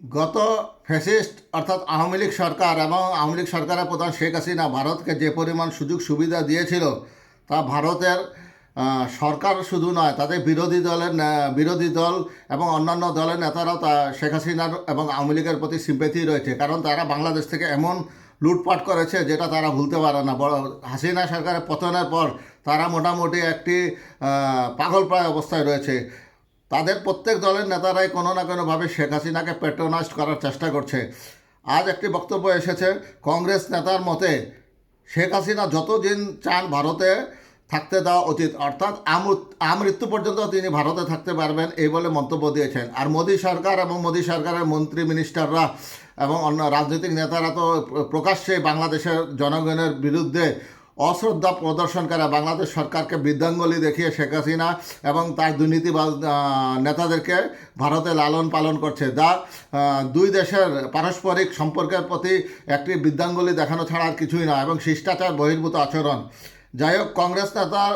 গত ফ্যাসিস্ট অর্থাৎ আওয়ামী লীগ সরকার এবং আওয়ামী লীগ সরকারের প্রধান শেখ হাসিনা ভারতকে যে পরিমাণ সুযোগ সুবিধা দিয়েছিল, তা ভারতের সরকার শুধু নয়, তাদের বিরোধী দলের বিরোধী দল এবং অন্যান্য দলের নেতারাও তা শেখ হাসিনার এবং আওয়ামী লীগের প্রতি সিম্পেথি রয়েছে। কারণ তারা বাংলাদেশ থেকে এমন লুটপাট করেছে যেটা তারা ভুলতে পারে না। হাসিনা সরকারের পতনের পর তারা মোটামুটি একটি পাগলপ্রায় অবস্থায় রয়েছে। তাদের প্রত্যেক দলের নেতারাই কোনো না কোনোভাবে শেখ হাসিনাকে পেট্রোনাইজ করার চেষ্টা করছে। আজ একটি বক্তব্য এসেছে, কংগ্রেস নেতার মতে শেখ হাসিনা যতদিন চান ভারতে থাকতে দেওয়া উচিত, অর্থাৎ আমৃত- আমৃত্যু পর্যন্ত তিনি ভারতে থাকতে পারবেন এই বলে মন্তব্য দিয়েছেন। আর মোদী সরকার এবং মোদী সরকারের মন্ত্রী মিনিস্টাররা এবং অন্য রাজনৈতিক নেতারা তো প্রকাশ্যে বাংলাদেশের জনগণের বিরুদ্ধে অশ্রদ্ধা প্রদর্শন করে বাংলাদেশ সরকারকে বৃদ্ধাঙ্গলি দেখিয়ে শেখ হাসিনা এবং তার দুর্নীতিবাজ নেতাদেরকে ভারতে লালন পালন করছে। যা দুই দেশের পারস্পরিক সম্পর্কের প্রতি একটি বৃদ্ধাঙ্গলি দেখানো ছাড়া আর কিছুই না এবং শিষ্টাচার, বহির্ভূত আচরণ। যাই হোক, কংগ্রেস নেতার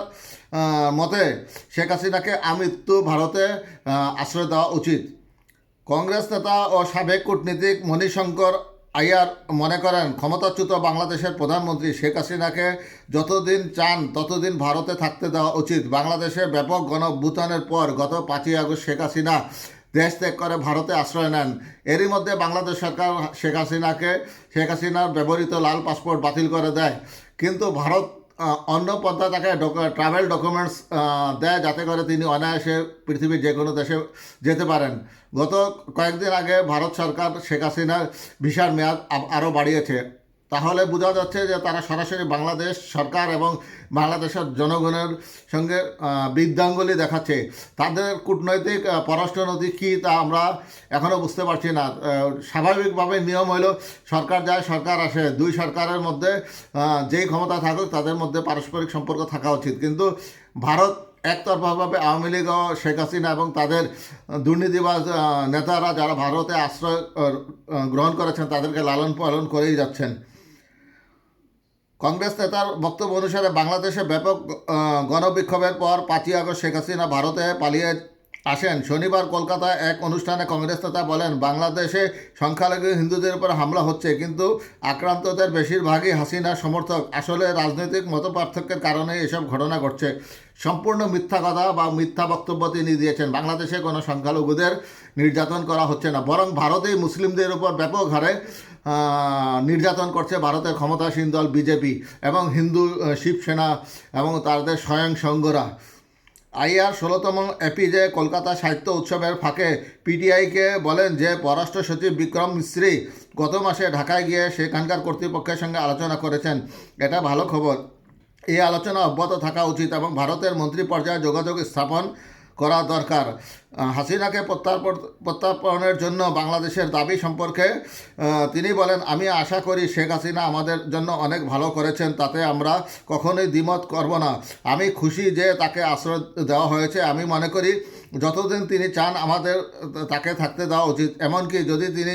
মতে শেখ হাসিনাকে আমৃত্যু ভারতে আশ্রয় দেওয়া উচিত। কংগ্রেস নেতা ও সাবেক কূটনীতিক মণিশঙ্কর আয়ার মনে করেন, ক্ষমতাচ্যুত বাংলাদেশের প্রধানমন্ত্রী শেখ হাসিনাকে যতদিন চান ততদিন ভারতে থাকতে দেওয়া উচিত। বাংলাদেশে ব্যাপক গণভূতানের পর গত পাঁচই আগস্ট শেখ হাসিনা দেশ ত্যাগ করে ভারতে আশ্রয় নেন। এরই মধ্যে বাংলাদেশ সরকার শেখ হাসিনাকে, শেখ হাসিনার ব্যবহৃত লাল পাসপোর্ট বাতিল করে দেয়। কিন্তু ভারত আহ, অন্য পন্থা তাকে ট্রাভেল ডকুমেন্টস দেয় যাতে করে তিনি অনায়াসে পৃথিবীর যে কোনো দেশে যেতে পারেন। গত কয়েকদিন আগে ভারত সরকার শেখ হাসিনার ভিসার মেয়াদ আরও বাড়িয়েছে। তাহলে বোঝা যাচ্ছে যে তারা সরাসরি বাংলাদেশ সরকার এবং বাংলাদেশের জনগণের সঙ্গে বৃদ্ধাঙ্গুলি দেখাচ্ছে। তাদের কূটনৈতিক পররাষ্ট্রনীতি কী তা আমরা এখনও বুঝতে পারছি না। স্বাভাবিকভাবে নিয়ম হলো সরকার যায়, সরকার আসে। দুই সরকারের মধ্যে যেই ক্ষমতা থাকুক, তাদের মধ্যে পারস্পরিক সম্পর্ক থাকা উচিত। কিন্তু ভারত একতরফাভাবে আওয়ামী লীগ শেখ হাসিনা এবং তাদের দুর্নীতিবাজ নেতারা যারা ভারতে আশ্রয় গ্রহণ করেছেন, তাদেরকে লালন পালন করেই যাচ্ছেন। কংগ্রেস নেতার বক্তব্য অনুসারে বাংলাদেশে ব্যাপক গণবিক্ষোভের পর পাঁচই আগস্ট শেখ হাসিনা ভারতে পালিয়ে আসেন। শনিবার কলকাতায় এক অনুষ্ঠানে কংগ্রেস নেতা বলেন, বাংলাদেশে সংখ্যালঘু হিন্দুদের উপর হামলা হচ্ছে, কিন্তু আক্রান্তদের বেশিরভাগই হাসিনার সমর্থক। আসলে রাজনৈতিক মতপার্থক্যের কারণে এসব ঘটনা ঘটছে। সম্পূর্ণ মিথ্যা কথা বা মিথ্যা বক্তব্য তিনি দিয়েছেন। বাংলাদেশে কোনো সংখ্যালঘুদের নির্যাতন করা হচ্ছে না, বরং ভারতেই মুসলিমদের উপর ব্যাপক হারে নির্যাতন করছে ভারতের ক্ষমতাসীন দল বিজেপি এবং হিন্দু শিবসেনা এবং তাদের স্বয়ং সঙ্গরা আইআর ষোলোতম এপিজে কলকাতা সাহিত্য উৎসবের ফাঁকে পিটিআইকে বলেন যে পররাষ্ট্র সচিব বিক্রম মিশ্রি গত মাসে ঢাকায় গিয়ে সেখানকার কর্তৃপক্ষের সঙ্গে আলোচনা করেছেন। এটা ভালো খবর। এই আলোচনা অব্যাহত থাকা উচিত এবং ভারতের মন্ত্রী পর্যায়ে যোগাযোগ স্থাপন করা দরকার। হাসিনাকে প্রত্যার্পণের জন্য বাংলাদেশের দাবি সম্পর্কে তিনি বলেন, আমি আশা করি শেখ হাসিনা আমাদের জন্য অনেক ভালো করেছেন, তাতে আমরা কখনোই দ্বিমত করব না। আমি খুশি যে তাকে আশ্রয় দেওয়া হয়েছে। আমি মনে করি যতদিন তিনি চান আমাদের, তাকে থাকতে দেওয়া উচিত। এমনকি যদি তিনি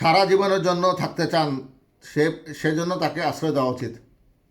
সারা জীবনের জন্য থাকতে চান, সে, সেজন্য তাকে আশ্রয় দেওয়া উচিত।